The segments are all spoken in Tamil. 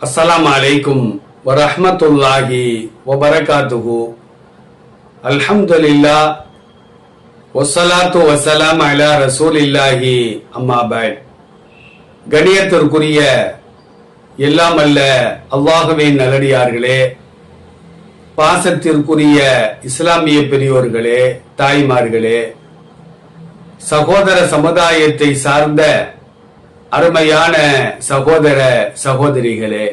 அஸ்லாம் அலைக்கும் வரஹ்மத்துல்லாஹி வபரகாத்துஹு அல்ஹம்துலில்லா ஒசலாத்து வசலாம் அலா ரசூலில்லாஹி அம்மா பட் கணியத்திற்குரிய எல்லாம் அல்ல அவ்வாகவே நல்லடியார்களே பாசத்திற்குரிய இஸ்லாமிய பெரியோர்களே தாய்மார்களே சகோதர சமுதாயத்தை சார்ந்த அருமையான சகோதர சகோதரிகளே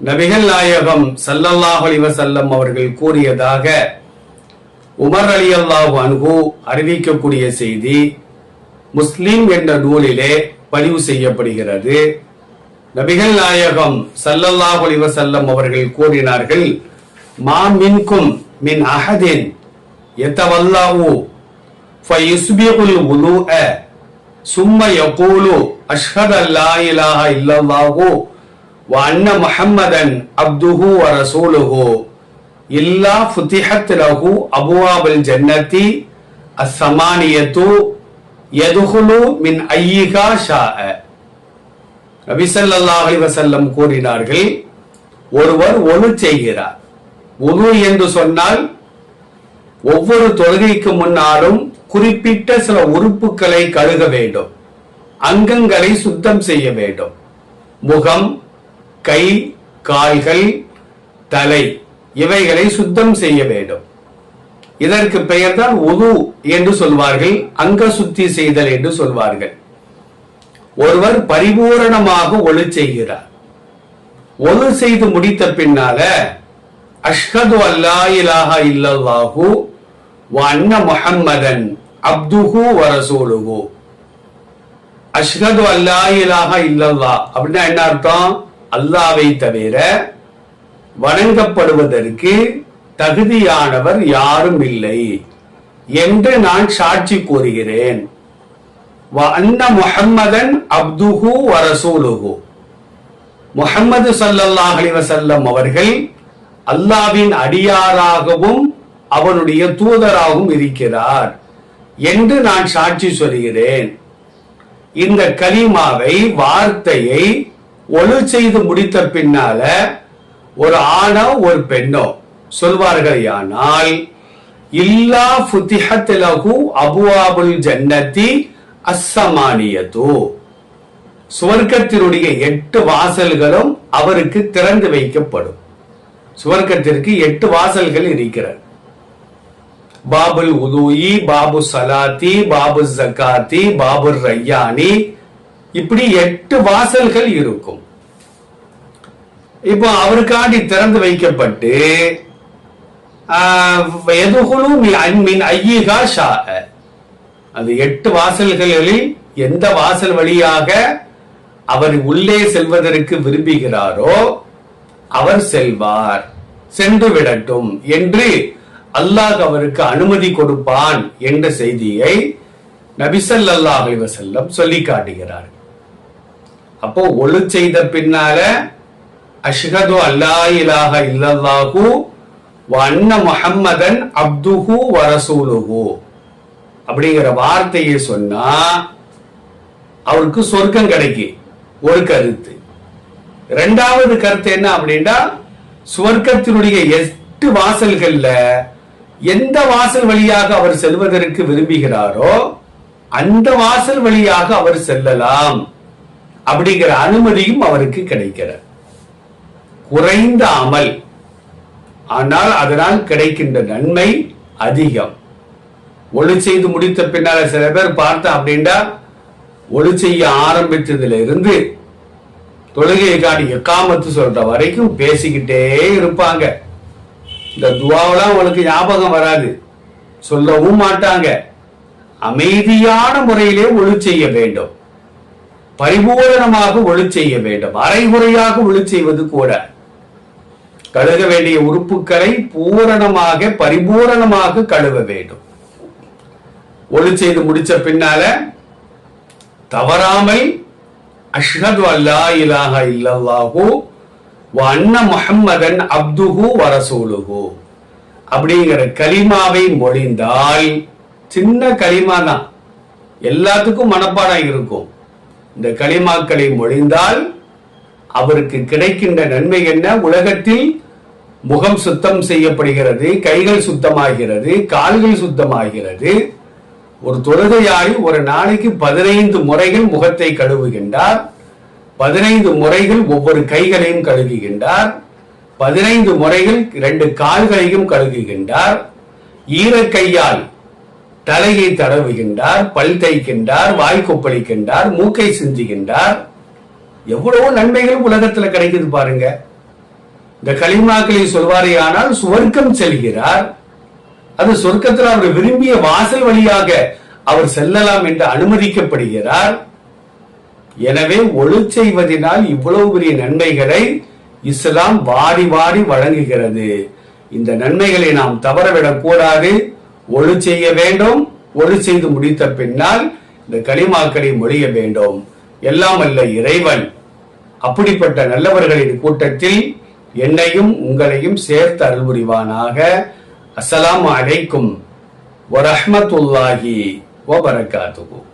நபிகள் நாயகம் ஸல்லல்லாஹு அலைஹி அவர்கள் கூறியதாக உமர் அலி அல்லாஹ் அன்ஹு அறிவிக்கக்கூடிய செய்தி முஸ்லிம் என்ற நூலிலே பதிவு செய்யப்படுகிறது. நபிகள் நாயகம் ஸல்லல்லாஹு அலைஹி அவர்கள் கூறினார்கள் மா மின்கும் மின் அஹதின் யதவல்லாஹு ஃபயுஸ்பிகுல் வுதுஅ சும்ம யகூலு அஷ்ஹத் அல்லா இலாஹ இல்லல்லாஹு வ அன்ன முஹம்மதன் அப்துஹு வ ரசூலுஹு இல்லா ஃபுதிஹத் லஹு அபுவாபுல் ஜன்னதி அஸ்ஸமானியத்து யதுகுலு மின் ஐயிகா ஷாஅ நபி ஸல்லல்லாஹு அலைஹி வஸல்லம் கூறினார்கள் ஒருவர் ஒழு செய்கிறார். ஒழு என்று சொன்னால் ஒவ்வொரு தொழுகைக்கு முன்னாலும் குறிப்பிட்ட சில உறுப்புகளை கழுக வேண்டும். அங்கங்களை சுத்தம் செய்ய வேண்டும். முகம் கை கால்கள் தலை இவைகளை சுத்தம் செய்ய வேண்டும். இதற்கு பெயர்தான் உது என்று சொல்வார்கள் அங்க சுத்தி செய்தல் என்று சொல்வார்கள். ஒருவர் பரிபூரணமாக ஒழு செய்கிறார். ஒழு செய்து முடித்த பின்னால அஷ்ஹது அல்லா இலாஹா இல்லல்லாஹூ வ அன்ன முஹம்மதன் அப்துஹு வ அஷ்ஹது அல்லா இலாக இல்லல்லா அப்படின்னா என்ன அர்த்தம்? அல்லாவை தவிர வணங்கப்படுவதற்கு தகுதியானவர் யாரும் இல்லை என்று நான் சாட்சி கூறுகிறேன். அன்ன முஹம்மதன் அப்துஹு வ முஹம்மது ஸல்லல்லாஹு அலைஹி அவர்கள் அல்லாவின் அடியாராகவும் அவனுடைய தூதராகவும் இருக்கிறார் என்று நான் சாட்சி சொல்கிறேன். இந்த கலிமாவை வார்த்தையை ஒழு செய்து முடித்த பின்னால ஒரு ஆணோ ஒரு பெண்ணோ சொல்வார்கள் யானால் இல்லா ஃபுதிஹத் லஹு அபுவாபுல் ஜன்னதி அஸ்ஸமானியது சுவர்க்கத்தினுடைய எட்டு வாசல்களும் அவருக்கு திறந்து வைக்கப்படும். சுவர்க்கத்திற்கு எட்டு வாசல்கள் இருக்கிறது. பாபுல் உதூயி பாபு சலாத்தி பாபு ஜக்காத்தி பாபு ரையானி இப்படி எட்டு வாசல்கள் இருக்கும் இப்போ அவருக்காண்டி திறந்து வைக்கப்பட்டு அது எட்டு வாசல்களில் எந்த வாசல் வழியாக அவர் உள்ளே செல்வதற்கு விரும்புகிறாரோ அவர் செல்வார் சென்று விடட்டும் என்று அல்லாஹ் அவருக்கு அனுமதி கொடுப்பான் என்ற செய்தியை நபிசல்லாஹ் அலிவசல்லம் சொல்லி காட்டுகிறார். அப்போ ஒழு செய்த பின்னால அஷ்ஹது அல்லா இலாஹ இல்லல்லாஹு அன்ன முஹம்மதன் அப்துஹு வ அப்படிங்கிற வார்த்தையை சொன்னா அவருக்கு சொர்க்கம் கிடைக்கும் ஒரு கருத்து. ரெண்டாவது கருத்து என்ன அப்படின்னா சுவர்க்கத்தினுடைய எட்டு வாசல்கள்ல எந்த வாசல் வழியாக அவர் செல்வதற்கு விரும்புகிறாரோ அந்த வாசல் வழியாக அவர் செல்லலாம் அப்படிங்கிற அனுமதியும் அவருக்கு கிடைக்கிறது. குறைந்த அமல் ஆனால் அதனால் கிடைக்கின்ற நன்மை அதிகம். ஒளி செய்து முடித்த பின்னால சில பேர் பார்த்தா அப்படின்னா ஒளி செய்ய ஆரம்பித்ததுல இருந்து தொழுகையை காடி எக்காமத்து சொல்ற வரைக்கும் பேசிக்கிட்டே இருப்பாங்க. இந்த துவாவெல்லாம் உங்களுக்கு ஞாபகம் வராது. சொல்லவும் மாட்டாங்க. அமைதியான முறையிலே ஒழு செய்ய வேண்டும். பரிபூரணமாக ஒழு செய்ய வேண்டும். அரைகுறையாக ஒழு செய்வது கூட. கழுக வேண்டிய உறுப்புகளை பூரணமாக பரிபூரணமாக கழுவ வேண்டும். ஒழு செய்து முடிச்ச பின்னால தவறாமல் அஷ்ஹது அல்லா இலாஹ இல்லல்லாஹூ அண்ண அன்ன முஹம்மதன் அப்துஹு வ அப்படிங்கிற கலிமாவை மொழிந்தால் சின்ன களிமா தான். எல்லாத்துக்கும் மனப்பாடம் இருக்கும். இந்த களிமாக்களை மொழிந்தால் அவருக்கு கிடைக்கின்ற நன்மை என்ன? உலகத்தில் முகம் சுத்தம் செய்யப்படுகிறது கைகள் சுத்தமாகிறது கால்கள் சுத்தமாகிறது. ஒரு தொழுகையாளி ஒரு நாளைக்கு பதினைந்து முறைகள் முகத்தை கழுவுகின்றார். பதினைந்து முறைகள் ஒவ்வொரு கைகளையும் கழுகுகின்றார். பதினைந்து முறைகள் இரண்டு கால்களையும் கழுகுகின்றார். ஈரக்கையால் தலையை தடவுகின்றார் பல் தைக்கின்றார் வாய் கொப்பளிக்கின்றார் மூக்கை சிந்துகின்றார் எவ்வளவோ நன்மைகள் உலகத்துல கிடைக்குது பாருங்க. இந்த களிமாக்களை சொல்வாரே ஆனால் சுவர்க்கம் செல்கிறார். அது சொர்க்கத்தில் அவர் விரும்பிய வாசல் வழியாக அவர் செல்லலாம் என்று அனுமதிக்கப்படுகிறார். எனவே ஒழு செய்வதனால் இவ்வளவு பெரிய நன்மைகளை இஸ்லாம் வாரி வாரி வழங்குகிறது. இந்த நன்மைகளை நாம் தவறவிடக் கூடாது. ஒழு செய்ய வேண்டும். ஒளி செய்து முடித்த பின்னால் இந்த களிமாக்களை மொழிய வேண்டும். எல்லாம் அல்ல இறைவன். அப்படிப்பட்ட நல்லவர்களின் கூட்டத்தில் என்னையும் உங்களையும் சேர்த்து அருள்புரிவானாக. அஸ்ஸலாமு அலைக்கும். வரஹ்மத்துல்லாஹி வபரகாத்துஹு.